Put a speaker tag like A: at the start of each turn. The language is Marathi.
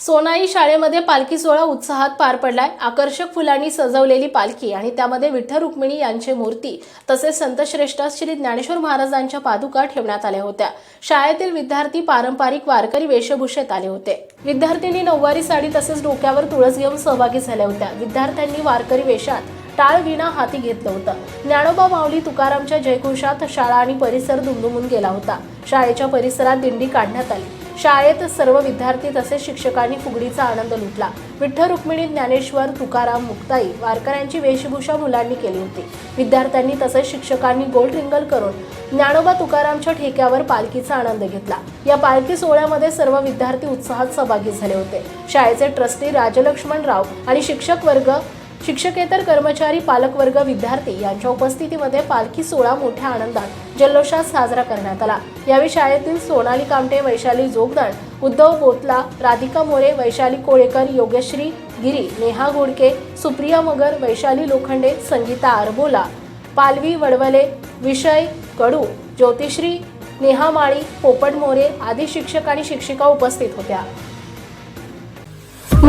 A: सोनाई शाळेमध्ये पालखी सोहळा उत्साहात पार पडलाय. आकर्षक फुलांनी सजवलेली पालखी आणि त्यामध्ये विठ्ठल रुक्मिणी यांची मूर्ती तसेच संतश्रेष्ठ श्री ज्ञानेश्वर महाराजांच्या पादुका ठेवण्यात आल्या होत्या. शाळेतील विद्यार्थी पारंपरिक वारकरी वेशभूषेत आले होते. विद्यार्थ्यांनी नऊवारी साडी तसेच डोक्यावर तुळस घेऊन सहभागी झाल्या होत्या. विद्यार्थ्यांनी वारकरी वेशात टाळ विणा हाती घेतलं होतं. ज्ञानोबा माऊली तुकारामच्या जयघोषात शाळा आणि परिसर दुमदुमून गेला होता. शाळेच्या परिसरात दिंडी काढण्यात आली. शाळेत सर्व विद्यार्थी तसेच शिक्षकांनी फुगडीचा आनंद लुटला. विठ्ठल रुक्मिणी ज्ञानेश्वर तुकाराम मुक्ताई वारकऱ्यांची वेशभूषा मुलांनी केली होती. विद्यार्थ्यांनी तसेच शिक्षकांनी गोल रिंगल करून ज्ञानोबा तुकारामच्या ठेक्यावर पालखीचा आनंद घेतला. या पालखी सोहळ्यामध्ये सर्व विद्यार्थी उत्साहात सहभागी झाले होते. शाळेचे ट्रस्टी राजलक्ष्मण राव आणि शिक्षक वर्ग शिक्षकेतर कर्मचारी पालकवर्ग विद्यार्थी यांच्या उपस्थितीमध्ये पालखी सोहळा मोठ्या आनंदात जल्लोषात साजरा करण्यात आला. यावेळी शाळेतील सोनाली कामटे वैशाली जोगदण उद्धव बोतला राधिका मोरे वैशाली कोळेकर योगश्री गिरी नेहा घोडके सुप्रिया मगर वैशाली लोखंडे संगीता आरबोला पालवी वडवले विषय कडू ज्योतिश्री नेहा माळी पोपट मोरे आदी शिक्षक आणि शिक्षिका उपस्थित होत्या.